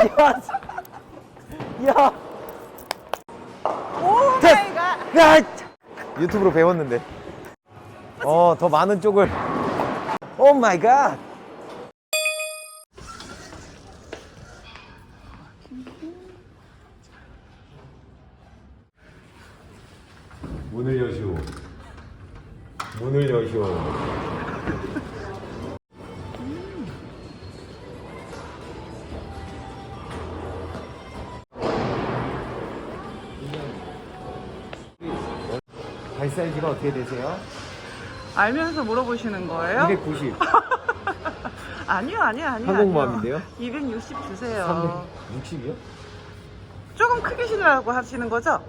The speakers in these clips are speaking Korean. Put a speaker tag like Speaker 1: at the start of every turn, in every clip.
Speaker 1: 야, 야,
Speaker 2: 오
Speaker 1: 됐.
Speaker 2: 마이 갓.
Speaker 1: 야, 유튜브로 배웠는데. 어, 더 많은 쪽을. 오 마이 갓. 발 사이즈가 어떻게 되세요?
Speaker 2: 알면서 물어보시는 거예요?
Speaker 1: 290.
Speaker 2: 아니요 아니요 아니요.
Speaker 1: 항공모함인데요?
Speaker 2: 260 주세요.
Speaker 1: 360이요?
Speaker 2: 조금 크게 신으라고 하시는 거죠?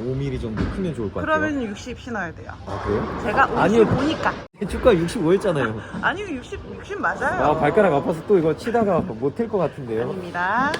Speaker 1: 5mm 정도 크면 좋을 것 같아요.
Speaker 2: 그러면 60 신어야 돼요.
Speaker 1: 아, 그래요?
Speaker 2: 제가 50
Speaker 1: 아니요.
Speaker 2: 보니까.
Speaker 1: 주가 65였잖아요.
Speaker 2: 아니요 60 60 맞아요.
Speaker 1: 아, 발가락 아파서 또 이거 치다가 못튈것 같은데요.
Speaker 2: 아닙니다.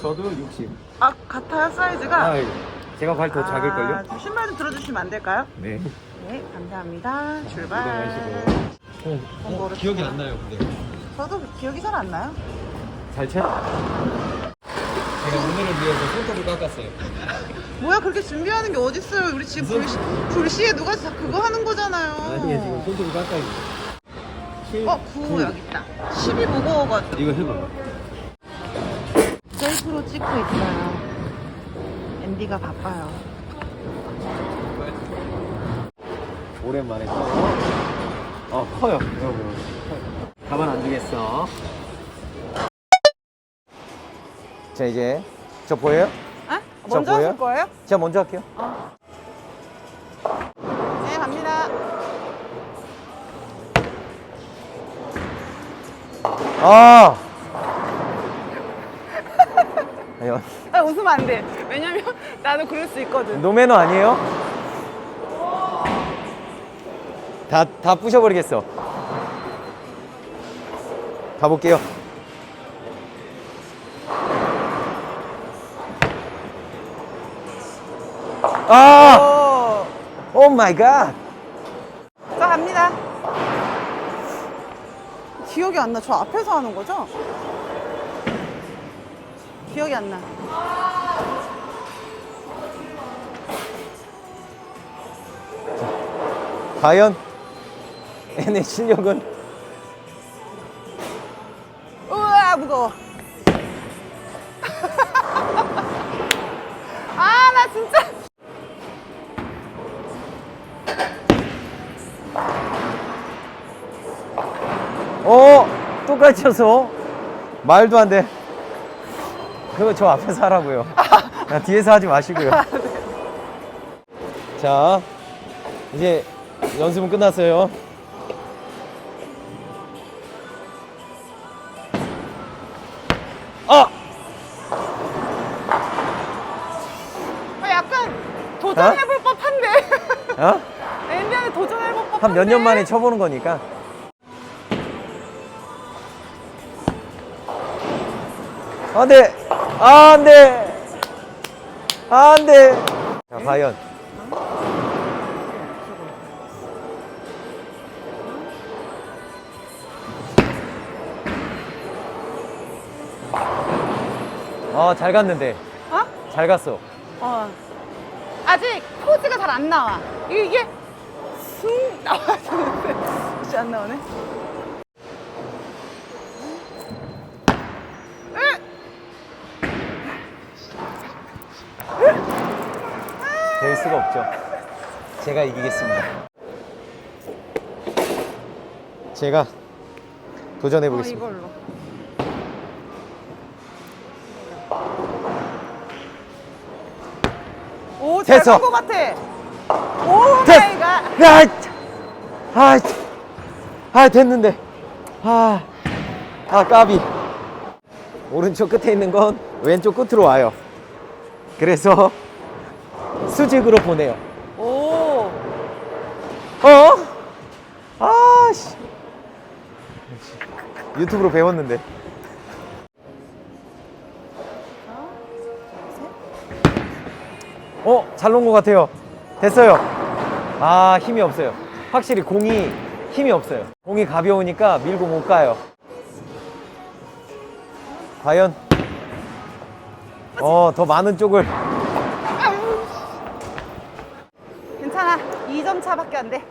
Speaker 1: 저도 60.
Speaker 2: 아 같아요 사이즈가.
Speaker 1: 아, 제가 발 더 작을걸요?
Speaker 2: 아, 좀 신발 좀 들어주시면 안 될까요?
Speaker 1: 네.
Speaker 2: 네 감사합니다. 출발.
Speaker 1: 고생하시고. 어,
Speaker 2: 홍보를
Speaker 1: 기억이
Speaker 2: 좀-
Speaker 1: 안 나요, 근데.
Speaker 2: 저도 기억이 잘 안 나요.
Speaker 1: 잘 차? 제가 오늘을 위해서 손톱을 깎았어요.
Speaker 2: 뭐야 그렇게 준비하는 게 어딨어요? 우리 지금 불시, 불시에 누가 다 그거 하는 거잖아요.
Speaker 1: 아니에요, 지금 손톱을 깎아요. 칠,
Speaker 2: 어, 9
Speaker 1: 구.
Speaker 2: 여기 있다. 12 무거워가지고.
Speaker 1: 이거 해봐.
Speaker 2: 셀프로 찍고 있어요. 앤디가 바빠요.
Speaker 1: 오랜만에 또. 어, 커요. 여러분. 가만 안 두겠어. 자, 이제 저 보여요?
Speaker 2: 아?
Speaker 1: 저
Speaker 2: 먼저
Speaker 1: 보여요?
Speaker 2: 하실 거예요?
Speaker 1: 제가 먼저 할게요.
Speaker 2: 네, 갑니다.
Speaker 1: 아! 아니
Speaker 2: 웃으면 안 돼. 왜냐면 나도 그럴 수 있거든.
Speaker 1: 노매너 아니에요? 다, 다 부셔버리겠어. 가볼게요. 아!
Speaker 2: 오,
Speaker 1: 오 마이 갓!
Speaker 2: 자, 갑니다. 기억이 안 나. 저 앞에서 하는 거죠? 기억이 안 나.
Speaker 1: 과연 얘네 실력은
Speaker 2: 우와, 무거워. 아, 나 진짜.
Speaker 1: 어 똑같이 쳐서 말도 안 돼. 그거 저 앞에서 하라고요. 그냥 뒤에서 하지 마시고요. 자 이제 연습은 끝났어요. 아!
Speaker 2: 아, 약간 도전해볼 법한데.
Speaker 1: 어?
Speaker 2: 앤디한테 도전해볼 법한데.
Speaker 1: 한 몇 년 만에 쳐보는 거니까. 안 돼! 안 돼! 안 돼! 자, 과연. 어, 잘 갔는데.
Speaker 2: 어?
Speaker 1: 잘 갔어.
Speaker 2: 어. 아직 포즈가 잘 안 나와. 이게, 숭 나와야 되는데. 혹시 안 나오네?
Speaker 1: 없죠. 제가 이기겠습니다. 제가 도전해
Speaker 2: 어,
Speaker 1: 보겠습니다.
Speaker 2: 이걸로. 오,
Speaker 1: 됐어.
Speaker 2: 같아. 오
Speaker 1: 됐-
Speaker 2: 마이 갓.
Speaker 1: 아, 아, 아, 됐는데. 아, 아, 까비. 오른쪽 끝에 있는 건 왼쪽 끝으로 와요. 그래서 수직으로 보내요.
Speaker 2: 오.
Speaker 1: 어? 아, 씨. 유튜브로 배웠는데. 어, 잘 놓은 것 같아요. 됐어요. 아, 힘이 없어요. 확실히 공이 힘이 없어요. 공이 가벼우니까 밀고 못 가요. 과연 어, 더 많은 쪽을.
Speaker 2: 괜찮아. 2점 차밖에 안 돼.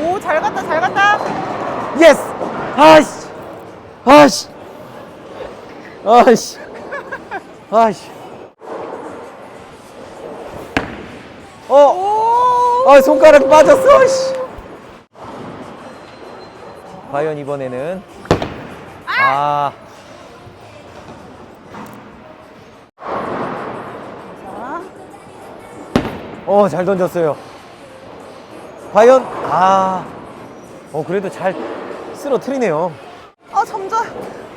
Speaker 2: 오, 잘 갔다, 잘 갔다.
Speaker 1: 예스! 아씨! 아씨! 아씨! 아씨! 어!
Speaker 2: 오!
Speaker 1: 아, 손가락 빠졌어, 씨! 과연 이번에는. 아,
Speaker 2: 자,
Speaker 1: 어, 잘 던졌어요. 과연, 아, 어, 그래도 잘 쓰러트리네요.
Speaker 2: 어, 점점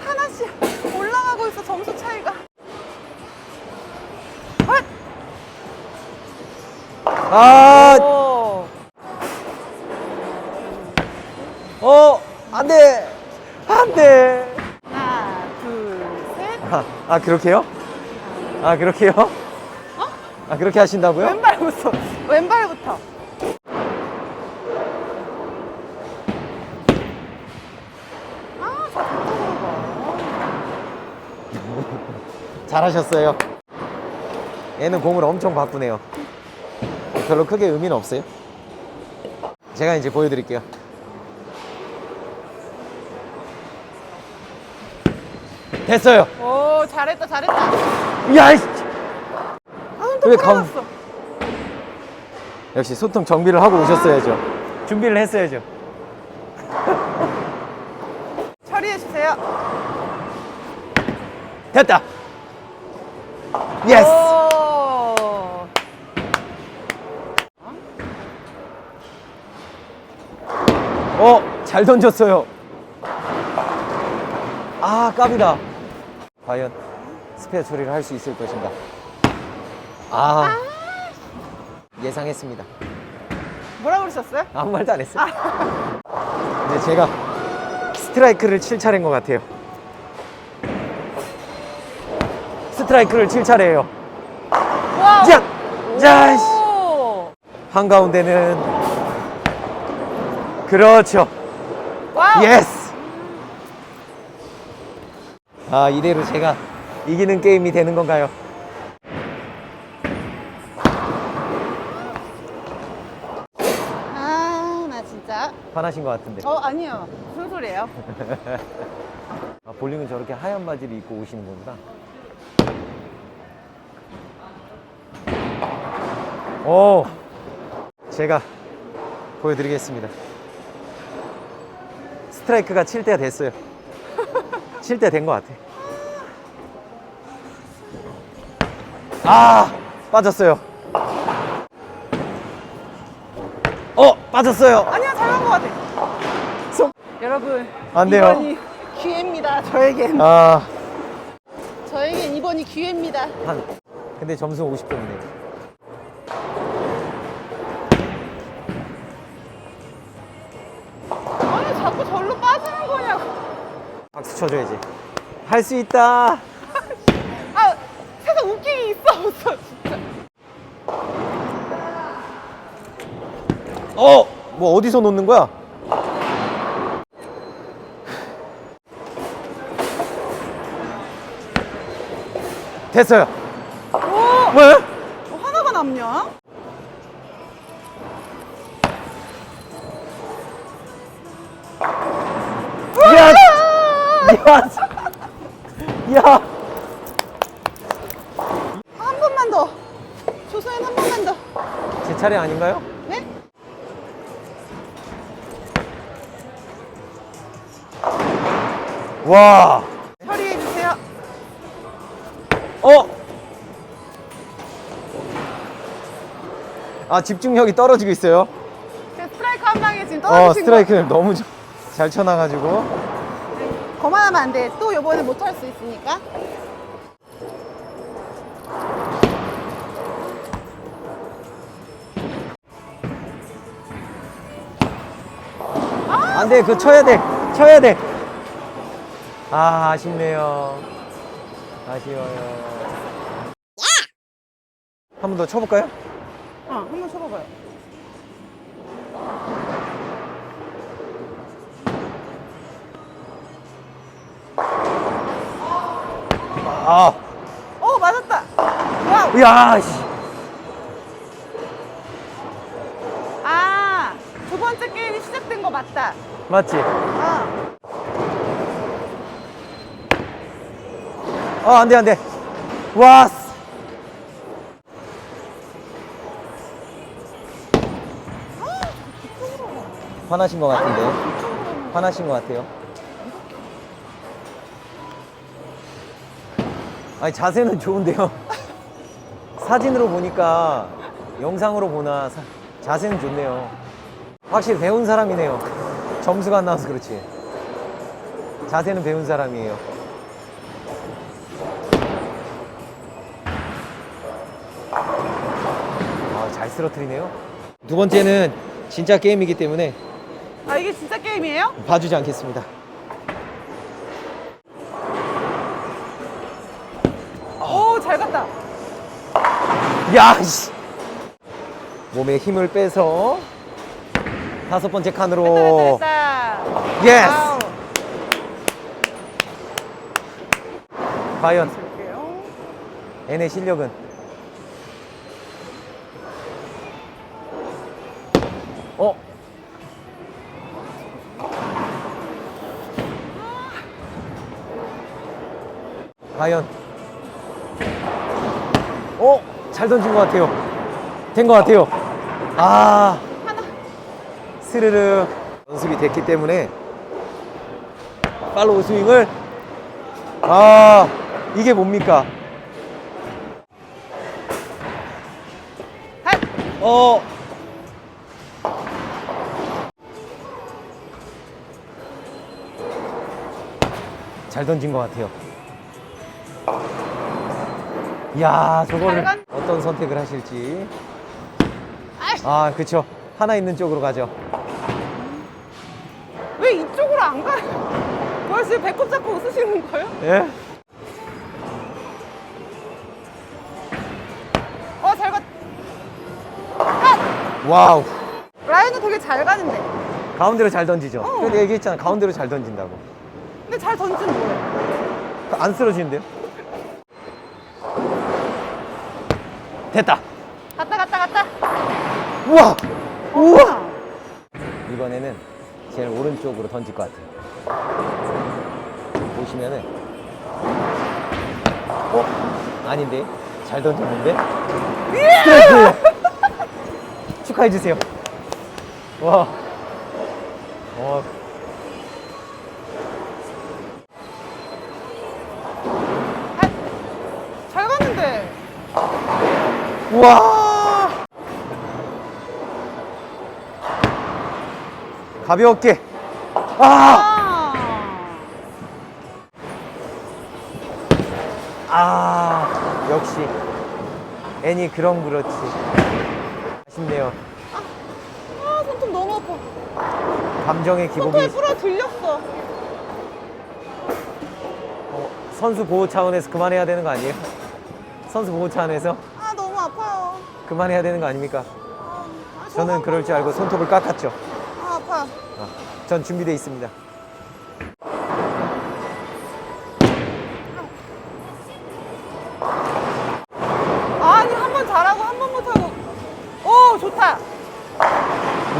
Speaker 2: 하나씩 올라가고 있어, 점수 차이가. 헛!
Speaker 1: 아,
Speaker 2: 오.
Speaker 1: 어, 안 돼! 안 돼!
Speaker 2: 하나, 둘, 셋.
Speaker 1: 아, 아, 그렇게요? 아, 그렇게요? 아, 그렇게 하신다고요?
Speaker 2: 왼발 부터. 왼발부터. 아, 저.
Speaker 1: 잘하셨어요. 얘는 공을 엄청 바꾸네요. 별로 크게 의미는 없어요. 제가 이제 보여드릴게요. 됐어요.
Speaker 2: 오, 잘했다, 잘했다.
Speaker 1: 야, 이씨.
Speaker 2: 아, 또
Speaker 1: 왜 감-
Speaker 2: 풀어놨어.
Speaker 1: 역시 소통 정비를 하고 오셨어야죠. 준비를 했어야죠.
Speaker 2: 처리해 주세요.
Speaker 1: 됐다. 예스.
Speaker 2: 오.
Speaker 1: 어, 잘 던졌어요. 아, 깝이다. 과연 스페어 처리를 할 수 있을 것인가? 아, 예상했습니다.
Speaker 2: 뭐라 그러셨어요?
Speaker 1: 아무 말도 안 했어요. 이제 제가 스트라이크를 칠 차례인 것 같아요. 스트라이크를 칠 차례예요. 자, 자, 씨.
Speaker 2: 오.
Speaker 1: 한 가운데는 그렇죠.
Speaker 2: 와우.
Speaker 1: 예스. 아 이대로 제가 이기는 게임이 되는 건가요?
Speaker 2: 아, 나
Speaker 1: 화나신 것 같은데.
Speaker 2: 어, 아니요. 무슨 소리예요?
Speaker 1: 아, 볼링은 저렇게 하얀 바지를 입고 오시는 거구나. 오, 제가 보여드리겠습니다. 스트라이크가 칠 때가 됐어요. 칠 때 된 것 같아. 아, 빠졌어요. 어, 빠졌어요. 속-
Speaker 2: 여러분.
Speaker 1: 안 돼요.
Speaker 2: 이번이 기회입니다, 저에겐.
Speaker 1: 아,
Speaker 2: 저에겐 이번이 기회입니다.
Speaker 1: 한. 근데 점수 50점이네요.
Speaker 2: 아니, 자꾸 절로 빠지는 거냐고.
Speaker 1: 박수 쳐줘야지. 할 수 있다.
Speaker 2: 아, 세상 웃기기 있어, 없어, 진짜.
Speaker 1: 어, 뭐 어디서 놓는 거야? 됐어요.
Speaker 2: 오!
Speaker 1: 왜?
Speaker 2: 뭐 하나가 남냐?
Speaker 1: 야, 야, 야.
Speaker 2: 한 번만 더. 조소연 한 번만 더.
Speaker 1: 제 차례 아닌가요?
Speaker 2: 네?
Speaker 1: 와, 아 집중력이 떨어지고 있어요.
Speaker 2: 제 스트라이크 한 방에 지금
Speaker 1: 어,
Speaker 2: 떨어지신
Speaker 1: 스트라이크를 너무 좀- 잘 쳐놔가지고.
Speaker 2: 거. 거만하면 안 돼. 또 요번에 못 할 수 있으니까.
Speaker 1: 안 돼, 그 쳐야 돼, 쳐야 돼. 아, 아쉽네요. 아쉬워요. 한 번 더 쳐볼까요?
Speaker 2: 어, 한번 쳐봐봐요.
Speaker 1: 아,
Speaker 2: 어, 맞았다. 와우.
Speaker 1: 야, 씨.
Speaker 2: 아, 두 번째 게임이 시작된 거 맞다.
Speaker 1: 맞지?
Speaker 2: 아,
Speaker 1: 어, 안 돼, 안 돼. 와. 화나신 것 같은데. 화나신 것 같아요. 아니, 자세는 좋은데요. 사진으로 보니까, 영상으로 보나, 사- 자세는 좋네요. 확실히 배운 사람이네요. 점수가 안 나와서 그렇지. 자세는 배운 사람이에요. 아, 잘 쓰러뜨리네요. 두 번째는 진짜 게임이기 때문에
Speaker 2: 아 이게 진짜 게임이에요?
Speaker 1: 봐주지 않겠습니다.
Speaker 2: 오, 잘 갔다.
Speaker 1: 야, 씨. 몸에 힘을 빼서 다섯 번째 칸으로
Speaker 2: 됐다, 됐다.
Speaker 1: 예스.
Speaker 2: 와우.
Speaker 1: 과연
Speaker 2: 볼게요.
Speaker 1: N의 실력은 어? 과연 어? 잘 던진 것 같아요 된 것 같아요 아
Speaker 2: 하나.
Speaker 1: 스르르 연습이 됐기 때문에 팔로우 스윙을 아 이게 뭡니까
Speaker 2: 핫.
Speaker 1: 어. 잘 던진 것 같아요. 이야, 저거를
Speaker 2: 잘 간-
Speaker 1: 어떤 선택을 하실지.
Speaker 2: 아이씨.
Speaker 1: 아, 그쵸. 하나 있는 쪽으로 가죠.
Speaker 2: 왜 이쪽으로 안 가요? 뭐야 지금 배꼽 잡고 웃으시는 거예요?
Speaker 1: 예?
Speaker 2: 어, 잘 갔. 핫.
Speaker 1: 와우.
Speaker 2: 라이언은 되게 잘 가는데.
Speaker 1: 가운데로 잘 던지죠.
Speaker 2: 어.
Speaker 1: 근데 얘기했잖아. 가운데로 잘 던진다고.
Speaker 2: 근데 잘 던지는 뭐예요?
Speaker 1: 안 쓰러지는데요? 됐다.
Speaker 2: 갔다 갔다 갔다.
Speaker 1: 우와! 우와! 이번에는 제일 오른쪽으로 던질 것 같아요. 보시면은 어? 아닌데? 잘 던졌는데? 스트라이크! 축하해 주세요. 와. 와.
Speaker 2: 핫. 잘 갔는데.
Speaker 1: 우와! 가볍게. 아!
Speaker 2: 아.
Speaker 1: 아, 역시. 애니 그럼 그렇지. 아쉽네요.
Speaker 2: 아, 손톱 너무 아파.
Speaker 1: 감정의 기복이
Speaker 2: 손톱에 뿌려 들렸어.
Speaker 1: 어, 선수 보호 차원에서 그만해야 되는 거 아니에요? 선수 보호 차원에서. 그만해야 되는 거 아닙니까? 저는 그럴 줄 알고 손톱을 깎았죠.
Speaker 2: 아, 아파.
Speaker 1: 아, 전 준비되어 있습니다.
Speaker 2: 아니, 한 번 잘하고 한 번 못하고. 오, 좋다.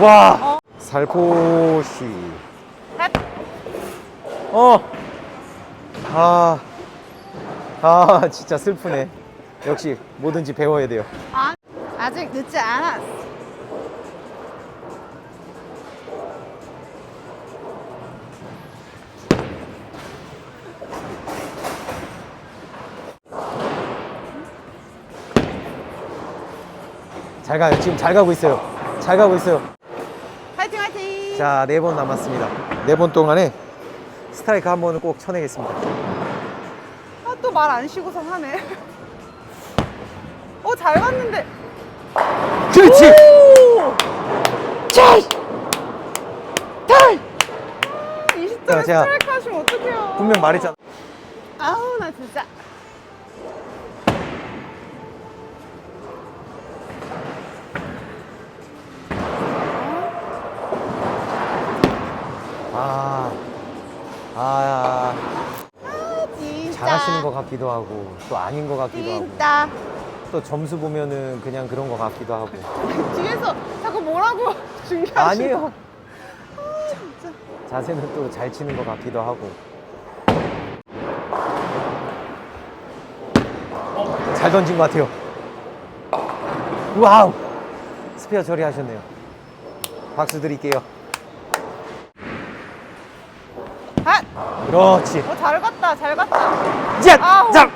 Speaker 1: 와,
Speaker 2: 어.
Speaker 1: 살포시.
Speaker 2: 핫.
Speaker 1: 어, 아, 아, 진짜 슬프네. 역시 뭐든지 배워야 돼요.
Speaker 2: 아, 아직 늦지 않았어.
Speaker 1: 잘 가요. 지금 잘 가고 있어요. 잘 가고 있어요.
Speaker 2: 화이팅, 화이팅.
Speaker 1: 자, 네 번 남았습니다. 네 번 동안에 스트라이크 한 번을 꼭 쳐내겠습니다.
Speaker 2: 아, 또 말 안 쉬고선 하네. 어, 잘 갔는데.
Speaker 1: 그렇지!
Speaker 2: 오!
Speaker 1: 자! 달!
Speaker 2: 이 시점에
Speaker 1: 자, 제가
Speaker 2: 스트라이크 하시면 어떡해요.
Speaker 1: 분명 말했잖아.
Speaker 2: 아우, 나 진짜.
Speaker 1: 아, 아,
Speaker 2: 하지.
Speaker 1: 잘하시는 것 같기도 하고 또 아닌 것 같기도 하고
Speaker 2: 진짜
Speaker 1: 또 점수 보면은 그냥 그런 것 같기도 하고.
Speaker 2: 뒤에서 자꾸 뭐라고 중요하시
Speaker 1: 아니에요
Speaker 2: 진짜.
Speaker 1: 자세는 또 잘 치는 것 같기도 하고. 잘 던진 것 같아요. 와우! 스페어 처리하셨네요. 박수 드릴게요.
Speaker 2: 아,
Speaker 1: 그렇지.
Speaker 2: 어, 잘 갔다, 잘 갔다.
Speaker 1: 자,
Speaker 2: 아우.
Speaker 1: 자,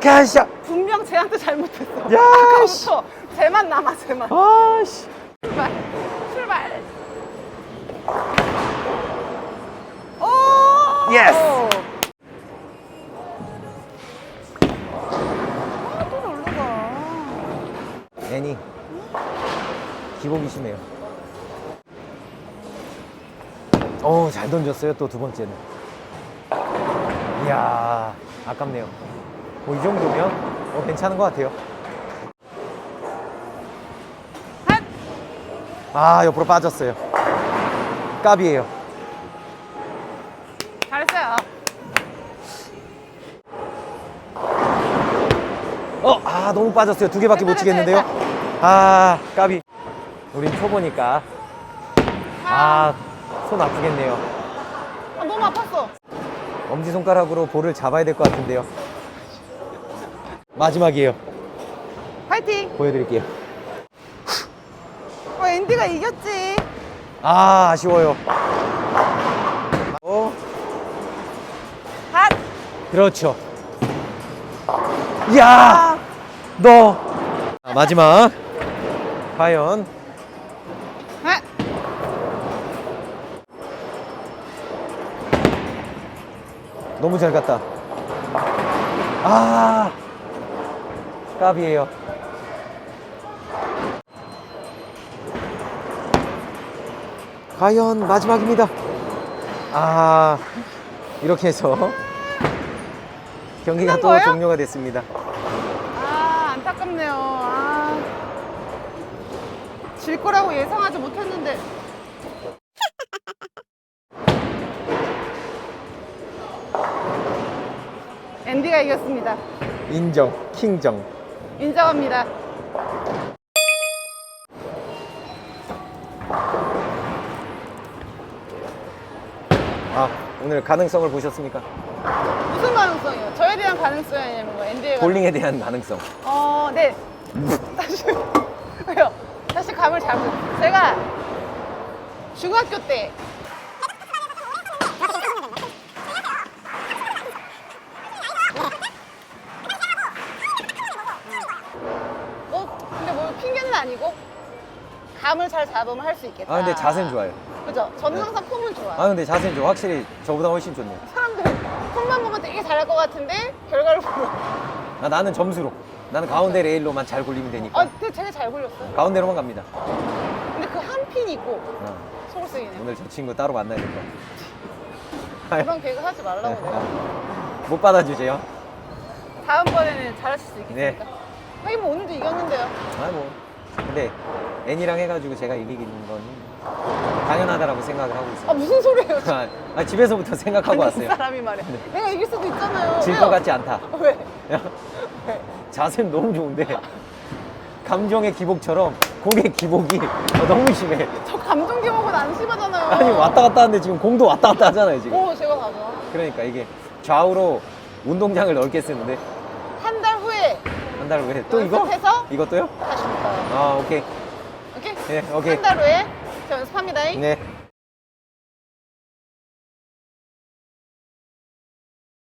Speaker 1: 가샤
Speaker 2: 분명 쟤한테 잘못했어.
Speaker 1: 야,
Speaker 2: 아까부터 쟤만 남아, 쟤만.
Speaker 1: 아씨
Speaker 2: 출발, 출발. 오!
Speaker 1: 예스.
Speaker 2: 아, 또 놀러 가.
Speaker 1: 애니 기복이 심해요 어, 잘 던졌어요 또 두 번째는 이야 아깝네요 뭐 이 정도면 어, 괜찮은 것 같아요.
Speaker 2: 핫!
Speaker 1: 아 옆으로 빠졌어요. 까비에요.
Speaker 2: 잘했어요.
Speaker 1: 어, 아 너무 빠졌어요. 두 개밖에 못 치겠는데요? 아 까비. 우린 초보니까. 아 손 아프겠네요.
Speaker 2: 아, 너무 아팠어.
Speaker 1: 엄지손가락으로 볼을 잡아야 될 것 같은데요 마지막이에요.
Speaker 2: 파이팅!
Speaker 1: 보여드릴게요.
Speaker 2: 어, 앤디가 이겼지.
Speaker 1: 아 아쉬워요. 어?
Speaker 2: 핫!
Speaker 1: 그렇죠. 이야!
Speaker 2: 아,
Speaker 1: 너! 자, 마지막. 과연?
Speaker 2: 핫!
Speaker 1: 너무 잘 갔다. 아 까비에요 과연 마지막입니다 아 이렇게 해서 경기가 또
Speaker 2: 거예요?
Speaker 1: 종료가 됐습니다
Speaker 2: 아, 안타깝네요. 아. 질 거라고 예상하지 못했는데. 앤디가 이겼습니다.
Speaker 1: 인정 킹정
Speaker 2: 인정합니다.
Speaker 1: 아 오늘 가능성을 보셨습니까
Speaker 2: 무슨 가능성이요? 저에 대한 가능성이 아니면 뭐 앤디의
Speaker 1: 볼링에 대한 가능성
Speaker 2: 가능... 어, 네. 다시 왜요? 다시 감을 잡은. 제가 중학교 때 아니고 감을 잘 잡으면 할 수 있겠다.
Speaker 1: 아 근데 자세는 좋아요
Speaker 2: 그죠? 저는 항상 폼은 좋아요.
Speaker 1: 아 근데 자세는 좋아 확실히 저보다 훨씬 좋네요
Speaker 2: 사람들이 폼만 보면 되게 잘할 것 같은데 결과를 보면
Speaker 1: 아, 나는 점수로 나는 가운데 레일로만 잘 굴리면 되니까
Speaker 2: 아, 근데 되게 잘 굴렸어요.
Speaker 1: 가운데로만 갑니다
Speaker 2: 근데 그 한 핀 있고
Speaker 1: 어,
Speaker 2: 소울스윙이네.
Speaker 1: 오늘 저 친구 따로 만나야 될 것 같아
Speaker 2: 그런 개그 하지 말라고 내가.
Speaker 1: 못 받아주세요
Speaker 2: 다음번에는 잘하실 수 있겠습니까?
Speaker 1: 네.
Speaker 2: 하긴 뭐 오늘도 이겼는데요.
Speaker 1: 아 뭐 근데 애니랑 해가지고 제가 이기는 건 당연하다라고 생각을 하고
Speaker 2: 아
Speaker 1: 있어요
Speaker 2: 무슨 소리예요?
Speaker 1: 아, 아, 집에서부터 생각하고
Speaker 2: 아니, 이
Speaker 1: 왔어요
Speaker 2: 사람이 말해. 내가 이길 수도 있잖아요.
Speaker 1: 질
Speaker 2: 왜요?
Speaker 1: 것 같지 않다
Speaker 2: 왜? 왜?
Speaker 1: 자세는 너무 좋은데 감정의 기복처럼 공의 기복이 어, 너무 심해
Speaker 2: 저 감정 기복은 안 심하잖아요.
Speaker 1: 아니 왔다 갔다 하는데 지금 공도 왔다 갔다 하잖아요 지금
Speaker 2: 오, 제가 가죠.
Speaker 1: 그러니까 이게 좌우로 운동장을 넓게 쓰는데 한 달 후에 또 이거?
Speaker 2: 연습해서
Speaker 1: 이것도요?
Speaker 2: 다시 붙어요.
Speaker 1: 아 오케이
Speaker 2: 오케이?
Speaker 1: 네 오케이
Speaker 2: 한 달 후에 저 연습합니다.
Speaker 1: 네